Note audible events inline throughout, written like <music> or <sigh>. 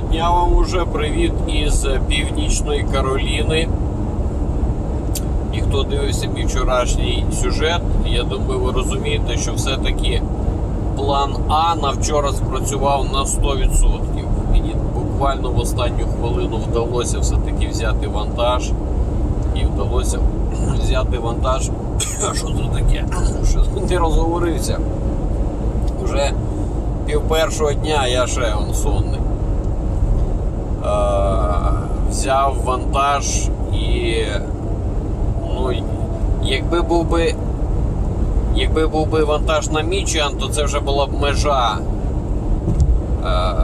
Дня вам уже. Привіт із Північної Кароліни. І хто дивився мій вчорашній сюжет, я думаю, ви розумієте, що все-таки план А на вчора спрацював на 100%. Мені буквально в останню хвилину вдалося все-таки взяти вантаж. І вдалося <clears throat> взяти вантаж. <clears throat> Що це таке? <clears throat> Що не розговорився. Вже пів першого дня я ще он сонний. Е, взяв вантаж і ну, якби був би якби був би вантаж на Мічіан, то це вже була б межа е,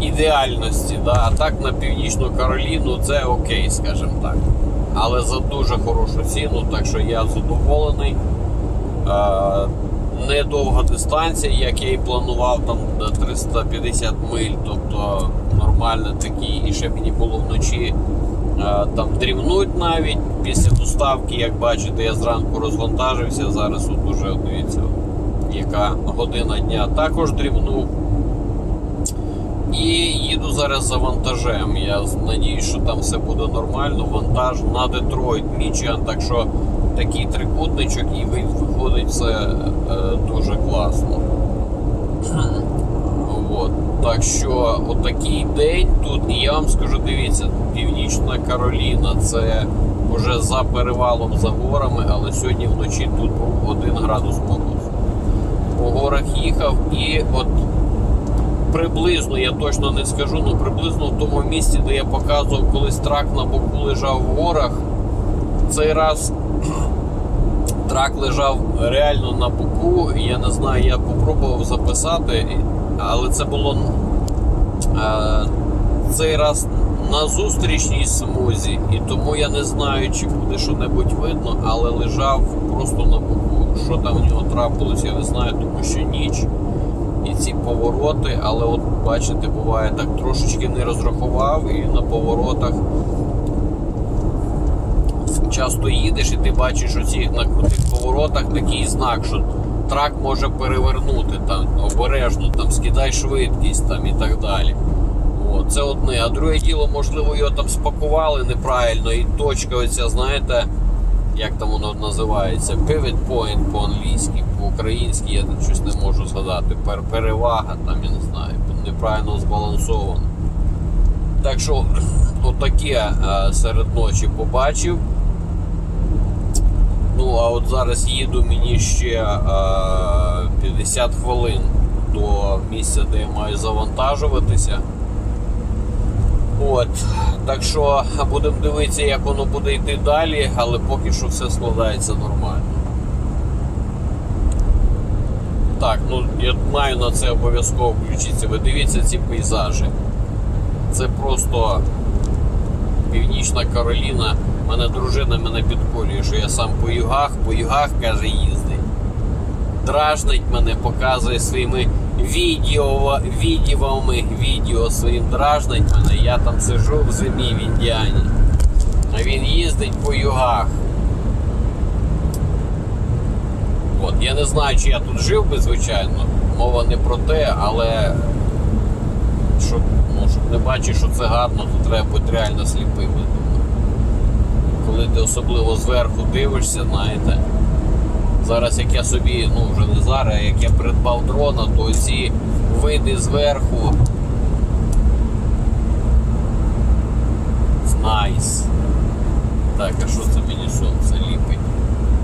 ідеальності. Да? А так на Північну Кароліну це окей, скажімо так. Але за дуже хорошу ціну, так що я задоволений. Е, недовга дистанція, як я і планував, там до 350 миль, тобто нормально такі. І ще мені було вночі е, там дрімнуть навіть після доставки, як бачите, я зранку розвантажився. Зараз от уже дивіться, яка година дня також дрімнув. І їду зараз за вантажем. Я надіюсь, що там все буде нормально. Вантаж на Детройт, Мічіан. Так що такий трикутничок і виходить все е, дуже класно. От. Так що отакий день тут, і я вам скажу, дивіться, Північна Кароліна це вже за перевалом за горами, але сьогодні вночі тут був 1 градус морозу. По горах їхав і от приблизно, я точно не скажу, ну приблизно в тому місці, де я показував, колись трак на боку лежав в горах. Цей раз <clears throat> трак лежав реально на боку. Я не знаю, я попробував записати, але це було е, цей раз на зустрічній смузі, і тому я не знаю, чи буде що-небудь видно, але лежав просто на боку. Що там в нього трапилось, я не знаю, тому що ніч і ці повороти, але от бачите, буває так трошечки не розрахував і на поворотах часто їдеш і ти бачиш що ці на крутих поворотах такий знак, що трак може перевернути там обережно, там скидай швидкість там і так далі. От, це одне. А друге діло, можливо, його там спакували неправильно, і точка оця, знаєте, як там воно називається? Pivot point по-англійськи, по-українськи я тут щось не можу згадати. Перевага, там, я не знаю, неправильно збалансовано. Так що <clears throat> отаке е, серед ночі побачив. Ну, а от зараз їду мені ще е, 50 хвилин до місця, де я маю завантажуватися. От, так що будемо дивитися, як воно буде йти далі, але поки що все складається нормально. Так, ну я маю на це обов'язково включитися. Ви дивіться ці пейзажі. Це просто Північна Кароліна. Мене дружина мене підколює, що я сам по югах, по югах каже, їздить. Дражнить мене, показує своїми відео, відеоми, відео своїм дражнить мене. Я там сижу в зимі в Індіані. А він їздить по югах. От, я не знаю, чи я тут жив би, звичайно. Мова не про те, але щоб, ну, щоб не бачиш, що це гарно, то треба бути реально сліпим. Коли ти особливо зверху дивишся, знаєте. Зараз як я собі, ну вже не зараз, як я придбав дрона, то ці види зверху. Найс. Так, а що це мені сонце ліпить?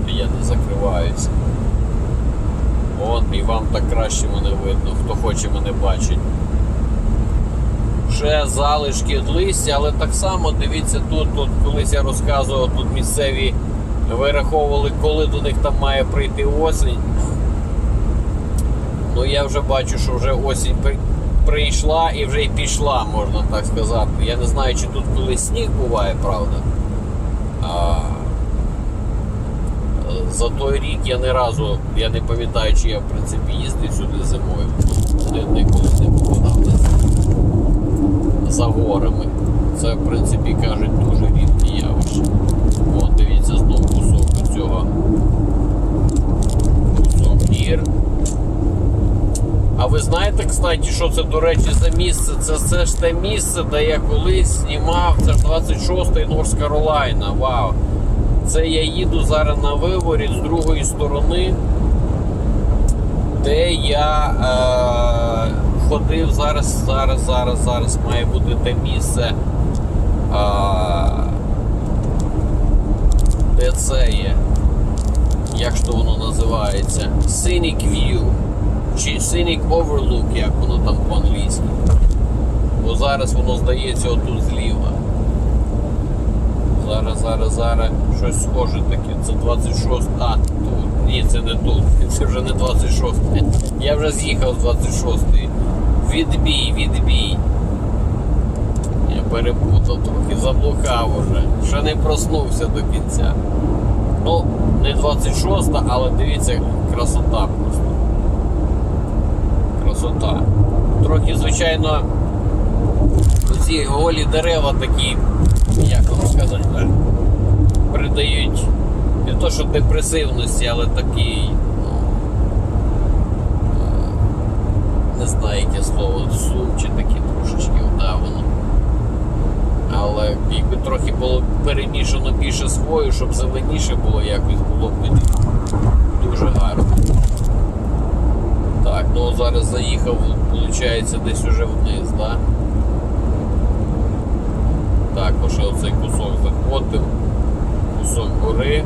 Я не закриваюся. От, і вам так краще мене видно, хто хоче мене бачить. Ще залишки від листя, але так само дивіться тут, тут колись я розказував, тут місцеві вираховували, коли до них там має прийти осінь. Ну я вже бачу, що вже осінь при- прийшла і вже й пішла, можна так сказати. Я не знаю, чи тут колись сніг буває, правда. А, за той рік я не разу, я не пам'ятаю, чи я в принципі їздив сюди зимою. Ніколи не попадав на це. За горами. Це, в принципі, кажуть, дуже рідкі явище. О, дивіться, знову кусок цього. Кусок гір. А ви знаєте, кстати, що це, до речі, за місце? Це, це ж те місце, де я колись знімав. Це ж 26-й Норс Каролайна. Вау! Це я їду зараз на виворі з другої сторони, де я е, ходив зараз, зараз, зараз, зараз має бути те місце. Е, де це є? Як ж то воно називається? Scenic View чи Scenic Overlook, як воно там по-англійськи. Бо зараз воно здається отут зліва. Зараз, зараз, зараз щось схоже таке. Це 26. А, тут. Ні, це не тут. Це вже не 26. Я вже з'їхав з 26. Відбій, відбій. Я перепутав трохи, заблукав уже. Ще не проснувся до кінця. Ну, не 26, але дивіться, красота просто. Красота. Трохи, звичайно, ці голі дерева такі, як вам сказати, придають не то, що депресивності, але такий, ну, е, не знаю, яке слово, сум чи такі трошечки вдавано. Але якби трохи було перемішано більше свою, щоб зеленіше було, якось було б дуже гарно. Так, ну зараз заїхав, виходить, десь уже вниз, так? Да? Так, лише оцей кусок заходив, кусок гори.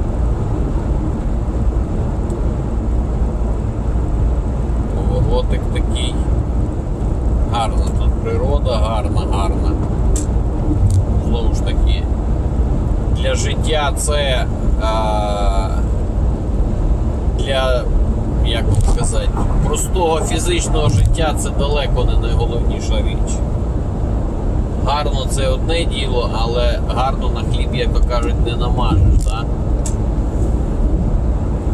Поворотик такий. Гарна тут природа, гарна, гарна. Знову ж таки, для життя це а, для, як вам сказати, простого фізичного життя це далеко не найголовніша річ. Гарно це одне діло, але гарно на хліб, як то кажуть, не намажеш, так?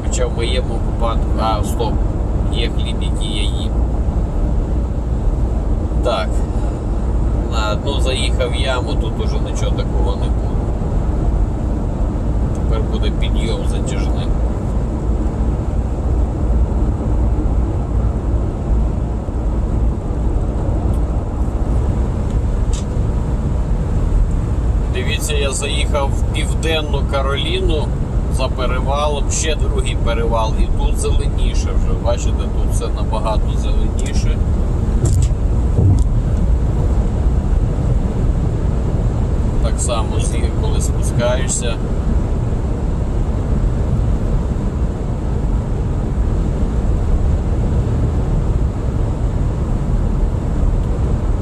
Хоча в моєму випадку. А, стоп, є хліб, я. Так. На одну заїхав яму, тут уже нічого такого не буде. Тепер буде підйом затяжний. Дивіться, я заїхав в Південну Кароліну за перевалом, ще другий перевал, і тут зеленіше вже. Бачите, тут все набагато зеленіше. Так само зір, коли спускаєшся.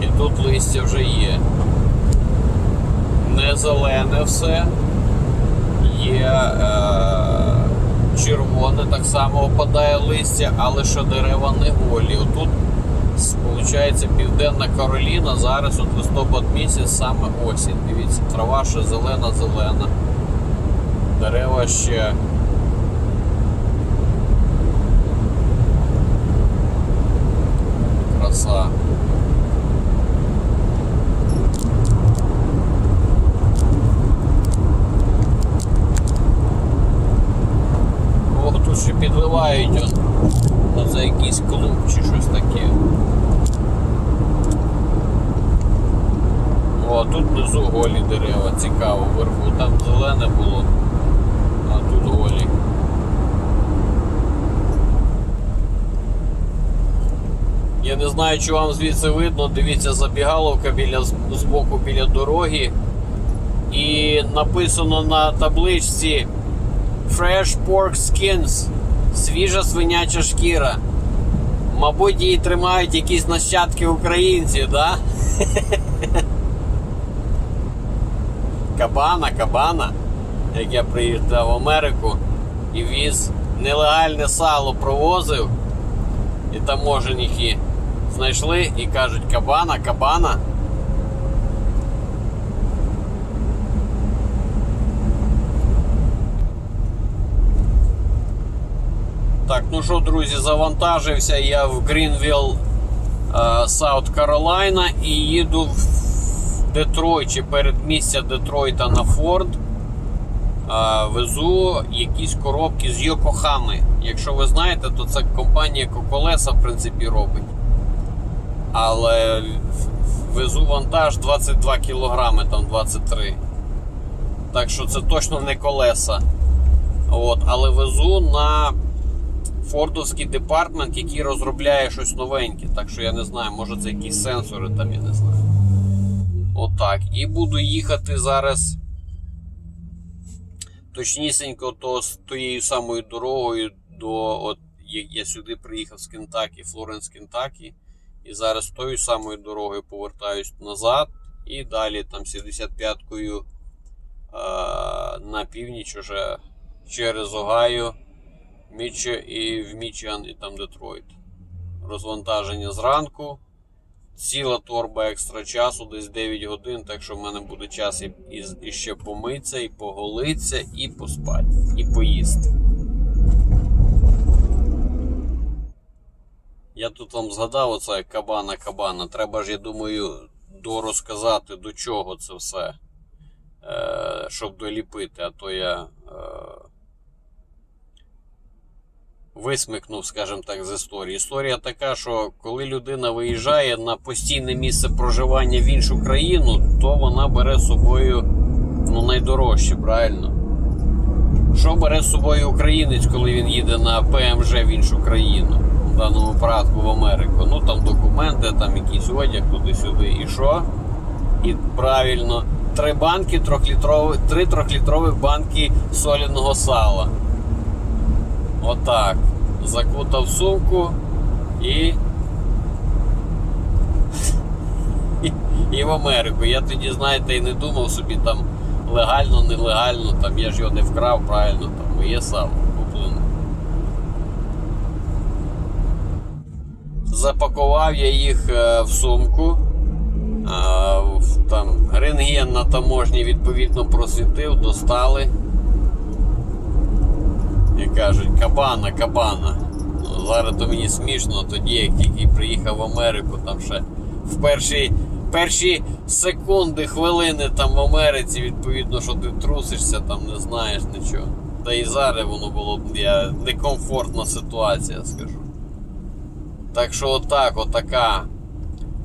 І тут листя вже є. Не зелене все. Є е, червоне, так само опадає листя, але що дерева не голі. Отут Получається, Південна Кароліна, зараз от листопад місяць, саме осінь. Дивіться, трава ще зелена-зелена. Дерева ще. Краса. Ще підливають он. Це якийсь клуб чи щось таке. О, тут внизу голі дерева, цікаво, вверху там зелене було, а тут голі. Я не знаю, чи вам звідси видно, дивіться, забігаловка біля з біля дороги. І написано на табличці Fresh Pork Skins. Свіжа свиняча шкіра. Мабуть, її тримають якісь нащадки українців, да? <laughs> Кабана, кабана. Як я приїжджав в Америку і віз нелегальне сало провозив, і таможенники знайшли і кажуть кабана, кабана. Так, ну що, друзі, завантажився я в Грінвілл, Саут Каролайна і їду в Детройт чи передмістя Детройта на Форд. Е, Везу якісь коробки з Йокохами. Якщо ви знаєте, то це компанія яка колеса в принципі робить. Але везу вантаж 22 кілограми, там 23. Так що це точно не колеса. От, але везу на фордовський департмент, який розробляє щось новеньке. Так що я не знаю, може це якісь сенсори там, я не знаю. Отак. І буду їхати зараз. Точнісінько, то з тією самою дорогою до. От, я, сюди приїхав з Кентакі, Флоренс, Кентакі. І зараз тою самою дорогою повертаюсь назад. І далі там 75-кою е, на північ уже через Огайо, Міче і в Мічіан, і там Детройт. Розвантаження зранку. Ціла торба екстра часу, десь 9 годин, так що в мене буде час і, і, і ще помитися, і поголитися, і поспати, і поїсти. Я тут вам згадав оце кабана кабана. Треба ж, я думаю, дорозказати до чого це все, е, щоб доліпити, а то я е, висмикнув, скажімо так, з історії. Історія така, що коли людина виїжджає на постійне місце проживання в іншу країну, то вона бере з собою ну, найдорожче, правильно? Що бере з собою українець, коли він їде на ПМЖ в іншу країну? В даному випадку в Америку. Ну там документи, там якийсь одяг туди-сюди. І що? І правильно, три банки трьохлітрові, три трьохлітрові банки соляного сала. Отак. Закутав сумку і. і- в Америку. Я тоді, знаєте, і не думав собі там легально, нелегально, там я ж його не вкрав, правильно, там моє сало куплене. Запакував я їх е, в сумку. А, там рентген на таможні відповідно просвітив, достали. Кажуть, кабана, кабана. Зараз то мені смішно, тоді, як тільки приїхав в Америку, там ще в перші, перші секунди, хвилини там в Америці, відповідно, що ти трусишся, там не знаєш нічого. Та і зараз воно було я, некомфортна ситуація, скажу. Так що отак, отака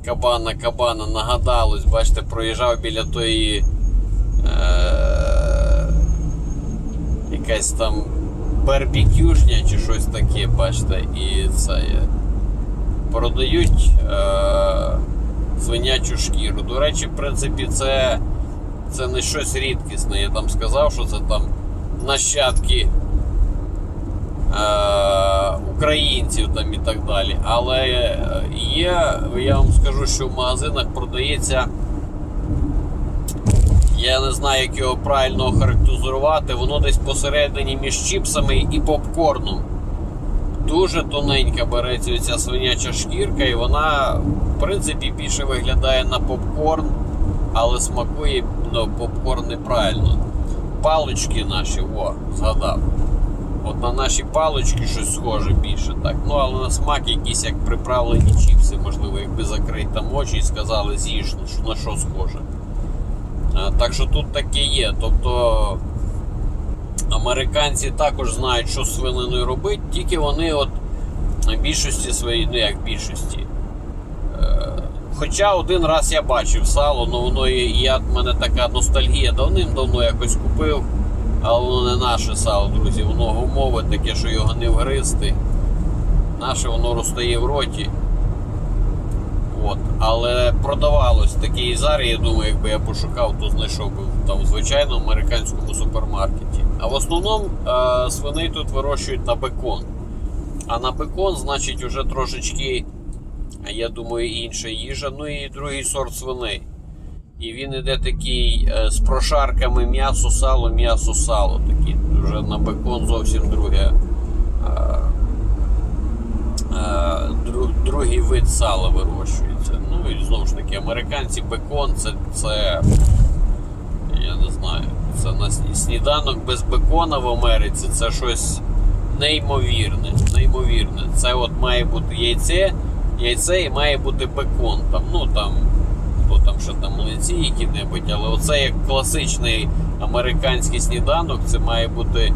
кабана кабана нагадалось, бачите, проїжджав біля тої. Е- якась там барбекюшня чи щось таке, бачите, і це є. продають е- свинячу шкіру. До речі, в принципі, це, це не щось рідкісне. Я там сказав, що це там нащадки е- українців там і так далі. Але е, є, я вам скажу, що в магазинах продається. Я не знаю, як його правильно охарактеризувати. Воно десь посередині між чіпсами і попкорном. Дуже тоненька береться ця свиняча шкірка, і вона, в принципі, більше виглядає на попкорн, але смакує ну, попкорн неправильно. Палички наші, о, згадав. От на наші палички щось схоже більше, так. Ну, але на смак якісь як приправлені чіпси, можливо, якби закрити там очі і сказали, з'їж, на що схоже. Е, Так що тут таке є. Тобто американці також знають, що з робити, тільки вони от більшості своїй, ну як більшості. Е, Хоча один раз я бачив сало, але воно я, в мене така ностальгія давним-давно якось купив, але воно не наше сало, друзі, воно гумове, таке, що його не вгризти. Наше воно розтає в роті. От. Але продавалось таке і зараз, я думаю, якби я пошукав, то знайшов би там в американському супермаркеті. А в основному е, свиней тут вирощують на бекон. А на бекон, значить, вже трошечки, я думаю, інша їжа. Ну і другий сорт свиней. І він іде такий е, з прошарками м'ясо, сало, м'ясо, сало. Такі. Вже на бекон зовсім друге. е, е, друг, другий вид сала вирощується. Ну і знову ж таки, американці бекон це, це я не знаю, це на сніданок без бекона в Америці це щось неймовірне. Неймовірне. Це от має бути яйце, яйце і має бути бекон. Там, ну там, хто там ще там млинці які-небудь, але оце як класичний американський сніданок, це має бути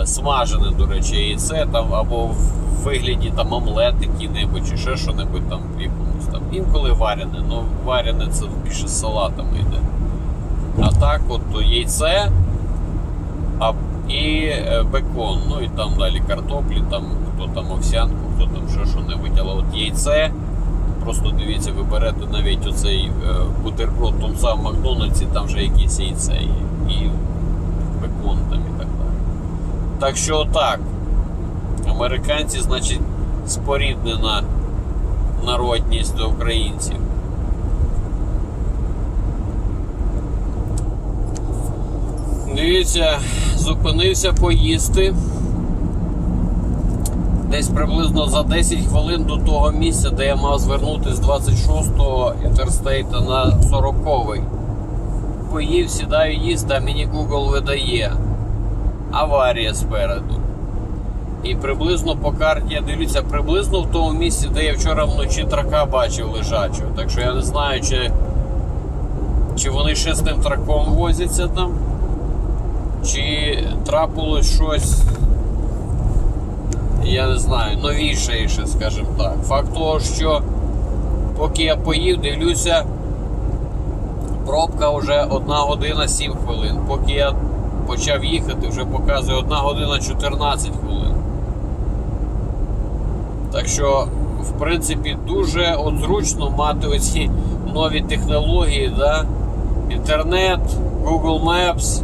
е, смажене, до речі, яйце там або в вигляді там омлет який-небудь, чи ще що-небудь там якомусь там. Інколи варене, ну варене це більше з салатами йде. А так, от яйце а, і е, бекон, ну і там далі картоплі, там хто там овсянку, хто там ще що-небудь, але от яйце. Просто дивіться, ви берете навіть оцей е, бутерброд в тому самому Макдональдсі, там вже якісь яйце є. І бекон там і так далі. Так що так. Американці, значить, споріднена народність до українців. Дивіться, зупинився поїсти. Десь приблизно за 10 хвилин до того місця, де я мав звернути з 26-го інтерстейта на 40-й. Поїв, сідаю їсти, а мені Google видає аварія спереду. І приблизно по карті я дивлюся, приблизно в тому місці, де я вчора вночі трака бачив лежачого. Так що я не знаю, чи, чи вони ще з тим траком возяться там, чи трапилось щось, я не знаю, новіше, скажімо так. Факт того, що поки я поїв, дивлюся, пробка вже 1 година 7 хвилин. Поки я почав їхати, вже показує 1 година 14 хвилин. Так що, в принципі, дуже от зручно мати оці нові технології, да? інтернет, Google Maps.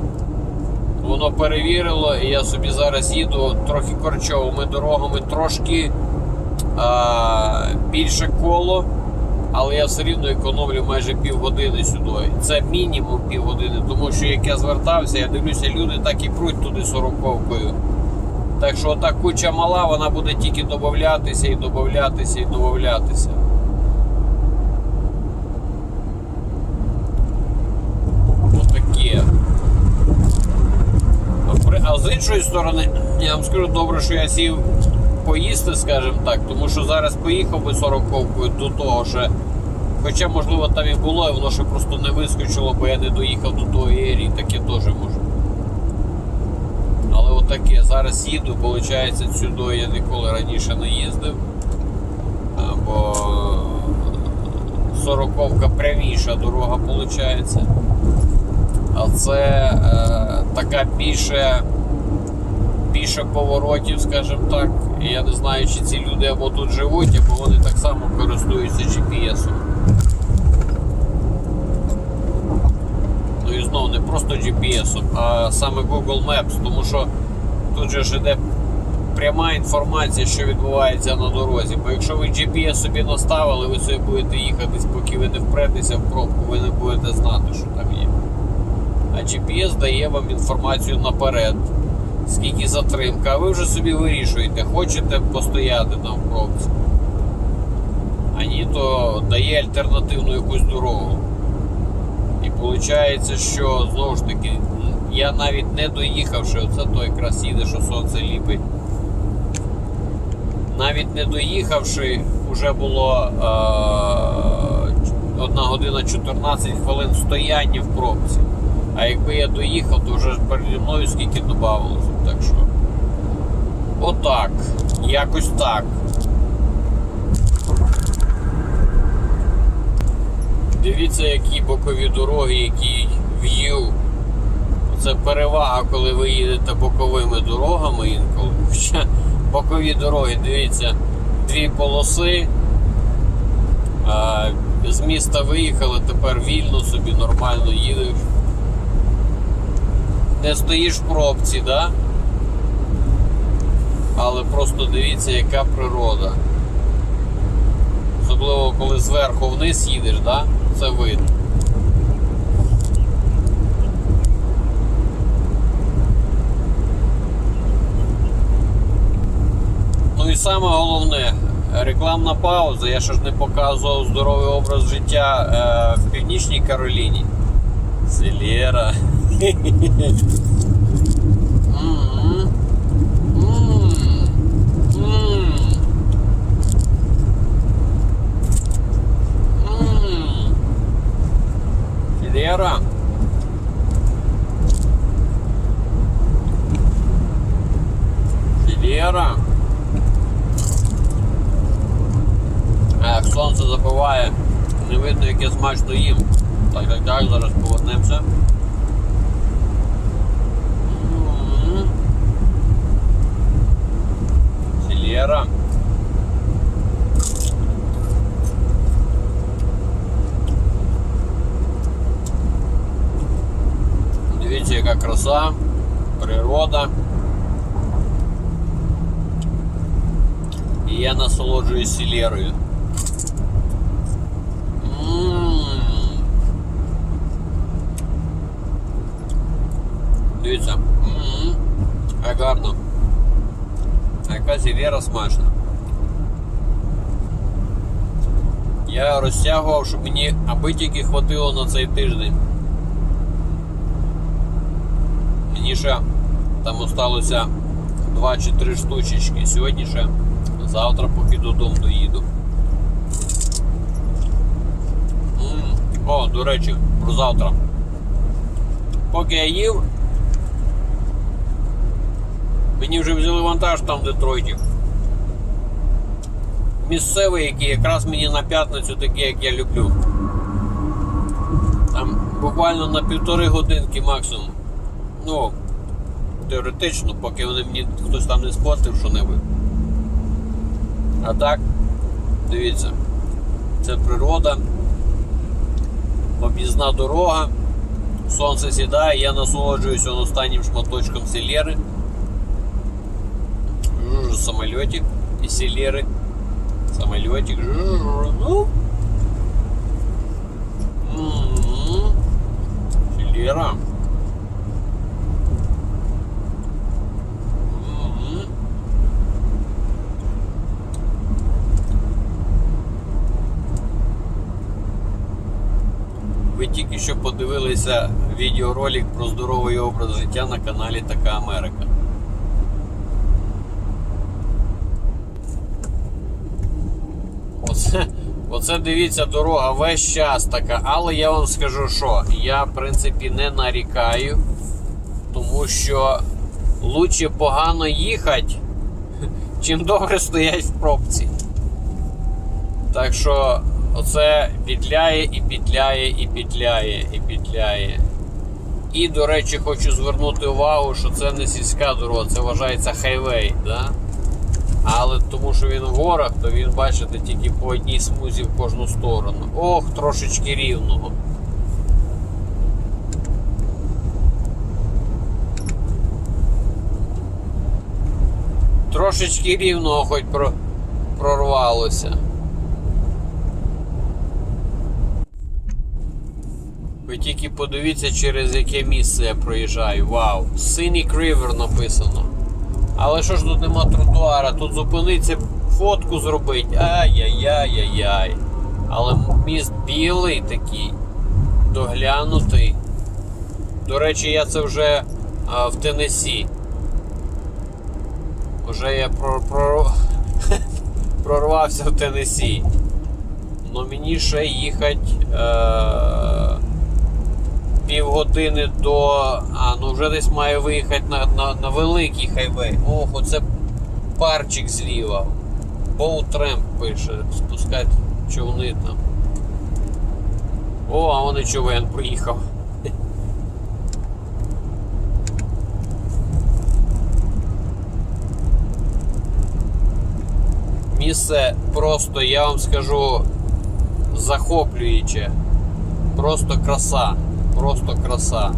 Воно перевірило, і я собі зараз їду трохи корчовими дорогами, трошки а, більше коло, але я все рівно економлю майже півгодини сюди. Це мінімум півгодини, тому що як я звертався, я дивлюся, люди так і пруть туди сороковкою. Так що та куча мала, вона буде тільки додатися і додатися і додатися. Отаке. А з іншої сторони, я вам скажу добре, що я сів поїсти, скажімо так, тому що зараз поїхав би сороковкою до того, що. Хоча, можливо, там і було, і воно ще просто не вискочило, бо я не доїхав до того єрі, таке теж може. Але отаке, зараз їду, виходить, сюди я ніколи раніше не їздив. Бо сороковка пряміша дорога виходить. А це е, така більше, більше поворотів, скажімо так. І я не знаю, чи ці люди або тут живуть, або вони так само користуються GPS-ом. Ну і знову не просто GPS, а саме Google Maps, тому що тут же ж іде пряма інформація, що відбувається на дорозі. Бо якщо ви GPS собі наставили, ви собі будете їхати, поки ви не впретеся в пробку, ви не будете знати, що там є. А GPS дає вам інформацію наперед, скільки затримка, а ви вже собі вирішуєте, хочете постояти там в пробці. А то дає альтернативну якусь дорогу. І виходить, що знову ж таки, я навіть не доїхавши, оце то якраз їде, що сонце ліпить. Навіть не доїхавши, вже було е, 1 година 14 хвилин стояння в пробці. А якби я доїхав, то вже переді мною скільки додавалося. Так що. Отак. Якось так. Дивіться, які бокові дороги, який в'їв. Це перевага, коли ви їдете боковими дорогами інколи. <laughs> Хоча бокові дороги, дивіться, дві полоси. З міста виїхали, тепер вільно собі нормально їдеш. Не стоїш в пробці, да? Але просто дивіться, яка природа. Особливо коли зверху вниз їдеш, да? це видно. Ну і саме головне, рекламна пауза. Я ще ж не показував здоровий образ життя е, в Північній Кароліні. Селера. <laughs> М. М. М. М. Селера. Селера. А як сонце запиває, не видно, як я смачно їм. Так, так, так, зараз повернемося. М. Дивіться, яка краса, природа. І я насолоджуюсь селерою. М. Дивіться. М. Як гарно. Яка селера смачна. Я розтягував, щоб мені аби тільки хватило на цей тиждень. Мені ще там осталося 2 чи 3 штучечки. Сьогодні ще завтра, поки додому доїду. О, до речі, про завтра. Поки я їв, мені вже взяли вантаж там в Детройті. Місцевий, який якраз мені на п'ятницю такий, як я люблю. Там буквально на півтори годинки максимум. Ну, теоретично, поки вони мені хтось там не спортив що-небудь. А так, дивіться, це природа, об'їзна дорога, сонце сідає, я насолоджуюся останнім шматочком селери. Жужу самольотик і селери. Самольотик. Жужу. Ну. Селера. Ви тільки що подивилися відеоролик про здоровий образ життя на каналі Така Америка. Оце, оце дивіться дорога весь час така, але я вам скажу, що я в принципі не нарікаю, тому що лучше погано їхати, <laughs> чим добре стоять в пробці. Так що оце петляє і петляє, і петляє, і петляє. І, до речі, хочу звернути увагу, що це не сільська дорога, це вважається хайвей. Да? Але тому що він в горах, то він, бачите, тільки по одній смузі в кожну сторону. Ох, трошечки рівного. Трошечки рівного хоч прорвалося. Ви тільки подивіться, через яке місце я проїжджаю. Вау! Scenic River написано. Але що ж тут нема тротуара? Тут зупиниться, фотку зробить. Ай-яй-яй-яй-яй. Але міст білий такий, доглянутий. До речі, я це вже а, в Теннессі. Уже я про, про, <laughs> прорвався в Теннессі. Но мені ще їхати. Е, півгодини до. А, ну вже десь має виїхати на на, на великий хайвей. Ох, оце парчик зліва. Боутремп пише, спускати човни там. О, а вон і човен приїхав. Місце просто, я вам скажу, захоплююче. Просто краса. Просто краса.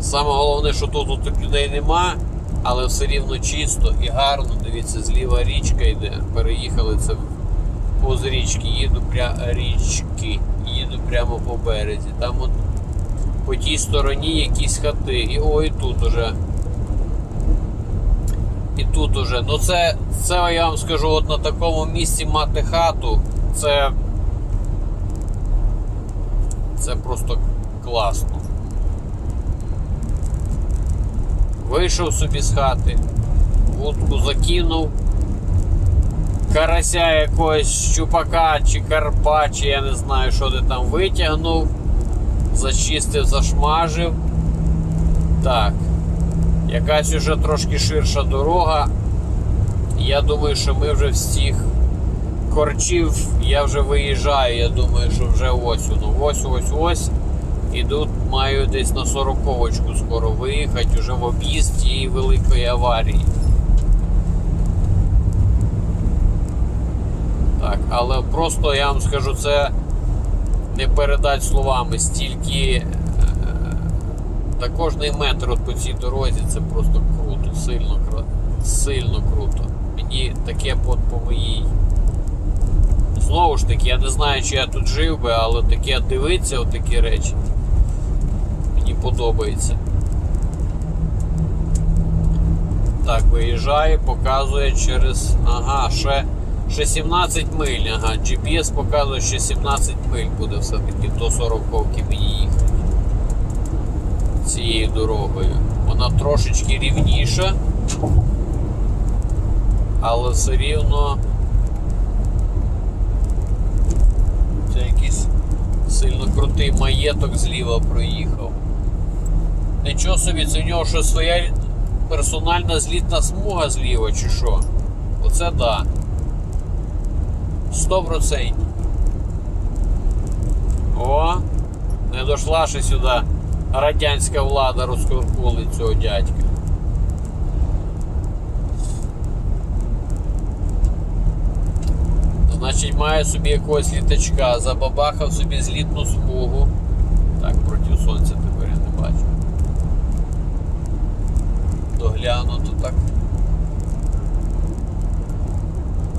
Саме головне, що тут, тут людей нема, але все рівно чисто і гарно. Дивіться, зліва річка йде. Переїхали це поз річки, їду прямо річки, їду прямо по березі. Там от по тій стороні якісь хати. І ой, тут уже. І тут уже. Ну це, це я вам скажу, от на такому місці мати хату, це. Це просто класно. Вийшов собі з хати, вудку закинув, карася якогось щупака чи карпа, чи я не знаю, що ти там витягнув, зачистив, зашмажив. Так. Якась уже трошки ширша дорога. Я думаю, що ми вже всіх корчів, я вже виїжджаю. Я думаю, що вже ось воно. Ось, ось, ось. І тут маю десь на 40-очку скоро виїхати вже в об'їзд цієї великої аварії. Так, але просто я вам скажу, це не передати словами стільки. е, Та кожний метр от по цій дорозі це просто круто, сильно, сильно круто. Мені таке по моїй. Знову ж таки, я не знаю, чи я тут жив би, але таке дивиться такі речі. Мені подобається. Так, виїжджає, показує через. Ага, ще, ще 17 миль. Ага, GPS показує, що 17 миль буде все-таки до 40 мені їхати цією дорогою. Вона трошечки рівніша, але все рівно це якийсь крутий маєток зліва проїхав. Нічого собі, це в нього що своя персональна злітна смуга зліва чи що? Оце да. 100%. О, не дошла ще сюди радянська влада розкуркули цього дядька. Значить, має собі якогось літачка, забабахав собі злітну смугу. Так, проти сонця тепер я не бачу. Доглянуто так.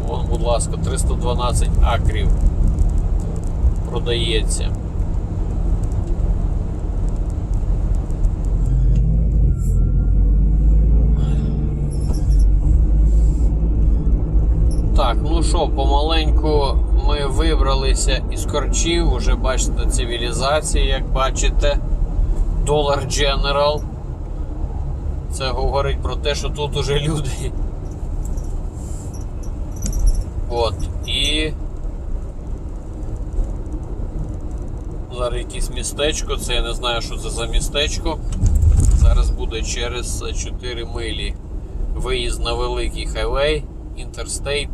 Вон, будь ласка, 312 акрів продається. Так, ну що, помаленьку ми вибралися із корчів, уже бачите цивілізації, як бачите. Dollar General. Це говорить про те, що тут уже люди. От. І. Зараз якесь містечко, це я не знаю, що це за містечко. Зараз буде через 4 милі виїзд на великий хайвей, Інтерстейт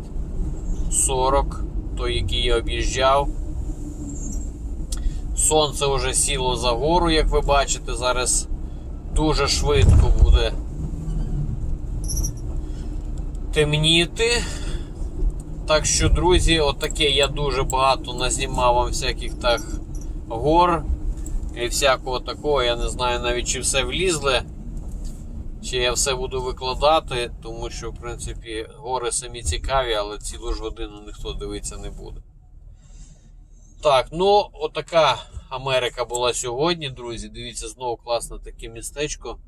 40, той, який я об'їжджав. Сонце вже сіло за гору, як ви бачите, зараз дуже швидко буде темніти. Так що, друзі, отаке я дуже багато назнімав вам всяких так гор і всякого такого. Я не знаю навіть чи все влізле, чи я все буду викладати, тому що, в принципі, гори самі цікаві, але цілу ж годину ніхто дивитися не буде. Так, ну, отака Америка була сьогодні, друзі. Дивіться, знову класне таке містечко.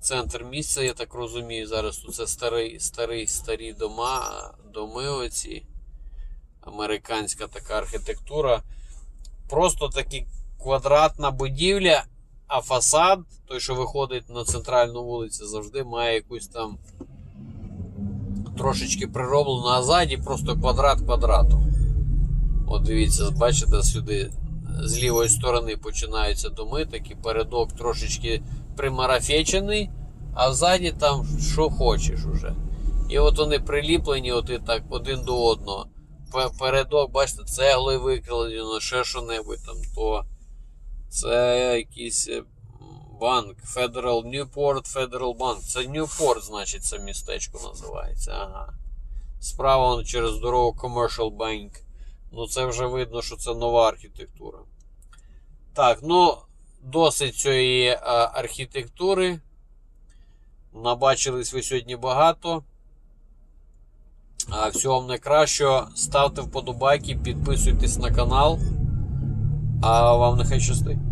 Центр місця, я так розумію. Зараз тут це старий, старий, старі дома, доми оці. Американська така архітектура. Просто таки квадратна будівля, а фасад, той, що виходить на центральну вулицю, завжди має якусь там трошечки прироблену, а ззаді просто квадрат квадрату. От дивіться, бачите, сюди з лівої сторони починаються доми, такий передок трошечки примарафечений, а ззаді там що хочеш уже. І от вони приліплені от так один до одного. Передок, бачите, цеглою викладено, ще що-небудь там, то це якийсь е, банк, Federal Newport Federal Bank. Це Newport, значить, це містечко називається. Ага. Справа через дорогу Commercial Bank. Ну, це вже видно, що це нова архітектура. Так, ну, досить цієї а, архітектури. Набачились ви сьогодні багато. А, всього вам найкращого. Ставте вподобайки, підписуйтесь на канал. А вам нехай щастить.